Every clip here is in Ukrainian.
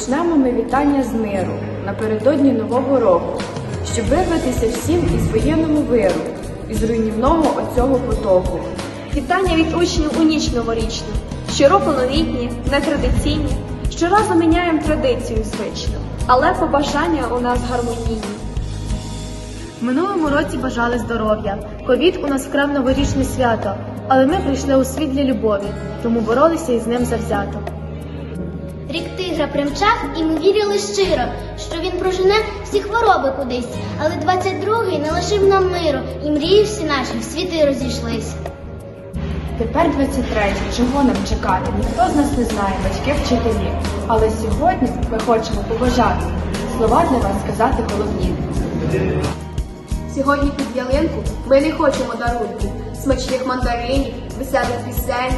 Почнемо ми вітання з миру напередодні Нового року, щоб вирватися всім із воєнного виру, із руйнівного оцього потоку. Вітання від учнів у ніч новорічну. Щороку новітні, нетрадиційні. Щоразу міняємо традицію звичну, але побажання у нас гармонійні. В минулому році бажали здоров'я. Ковід у нас вкрав новорічне свято, але ми прийшли у світ для любові, тому боролися із ним завзято. Рік тигра примчав, і ми вірили щиро, що він прожене всі хвороби кудись. Але 22-й не лишив нам миру, і мрії всі наші в світи розійшлись. Тепер 23 чого нам чекати? Ніхто з нас не знає, батьки вчителі. Але сьогодні ми хочемо побажати слова для вас сказати головні. Сьогодні під ялинку ми не хочемо дарунків, смачних мандаринів, веселих пісень,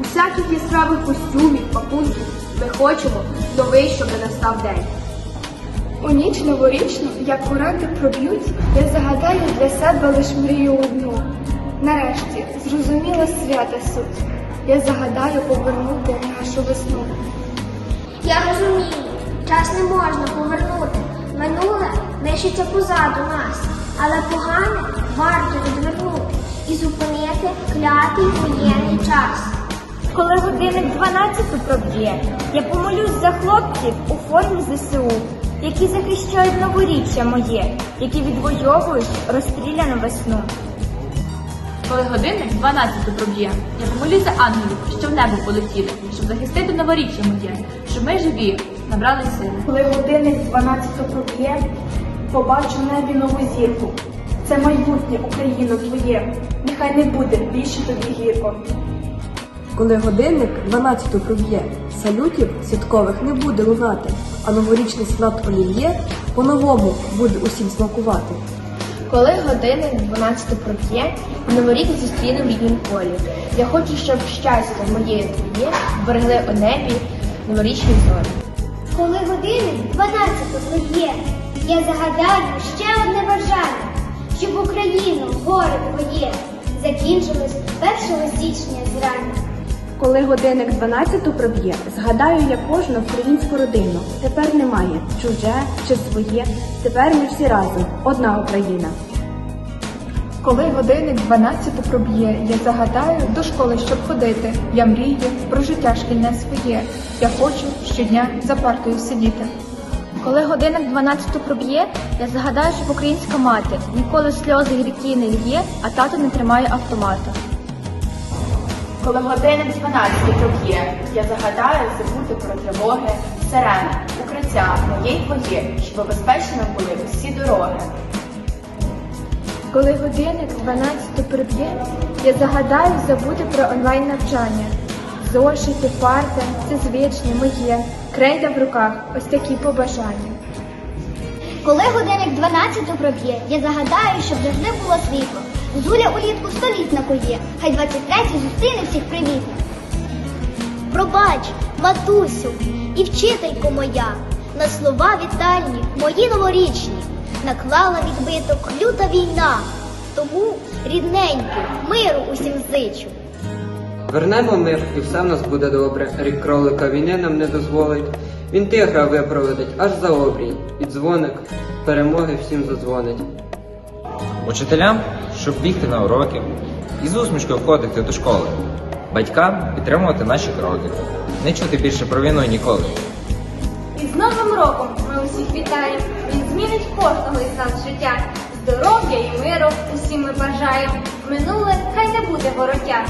усяких яскравих костюмів, пакунків. Ми хочемо новий, щоб не настав день. У ніч новорічну, як куранти проб'ють, я загадаю для себе лиш мрію одну. Нарешті зрозуміла свята суть. Я загадаю повернути нашу весну. Я розумію, час не можна повернути. Минуле нищиться позаду нас, але погане варто відвернути і зупинити клятий воєнний час. Коли годинник 12 проб'є, я помолюсь за хлопців у формі ЗСУ, які захищають новоріччя моє, які відвоюють розстріляну весну. Коли годинник 12 проб'є, я помолюсь за ангелів, що в небо полетіли, щоб захистити новоріччя моє, щоб ми живі набрали сили. Коли годинник 12 проб'є, побачу в небі нову зірку. Це майбутнє Україно твоє. Нехай не буде більше тобі гірко. Коли годинник 12 проб'є, салютів святкових не буде лунати, а новорічний смак олів'є по-новому буде усім смакувати. Коли годинник 12 проб'є, новий рік зустріну в ріднім полі. Я хочу, щоб щастя моє і твоє берегли у небі новорічні зорі. Коли годинник 12 проб'є, я загадаю ще одне бажання, щоб Україну горе твоє закінчилось 1 січня зрання. Коли годинник 12 проб'є, згадаю я кожну українську родину. Тепер немає чуже чи своє. Тепер ми всі разом одна Україна. Коли годинник 12 проб'є, я загадаю до школи, щоб ходити. Я мрію про життя шкільне своє. Я хочу щодня за партою сидіти. Коли годинник 12 проб'є, я загадаю, щоб українська мати ніколи сльози гріки не лє, а тато не тримає автомата. Коли годинник 12 проб'є, я загадаю забути про тривоги, сирени, укриття моє й твоє, щоб безпечними були усі дороги. Коли годинник 12 приб'є, я загадаю забути про онлайн навчання. Зошити, парти це звичне моє. Крейда в руках, ось такі побажання. Коли годинник 12 проб'є, я загадаю, щоб завжди було світло. Зуля улітку століт накує, хай 23 зустріне всіх привітно. Пробач, матусю і вчителько моя, на слова вітальні, мої новорічні, наклала відбиток люта війна. Тому, рідненьку, миру усім зичу. Вернемо мир, і все в нас буде добре. Рік кролика війни нам не дозволить. Він тигра випроводить аж за обрій. І дзвоник перемоги всім задзвонить. Учителям, щоб бігти на уроки, і з усмішкою входити до школи. Батькам підтримувати наші кроки, не чути більше про війну ніколи. І з Новим роком ми усіх вітаємо. Він змінить кожного із нас життя. Здоров'я і миру усім ми бажаємо. Минуле хай не буде вороття.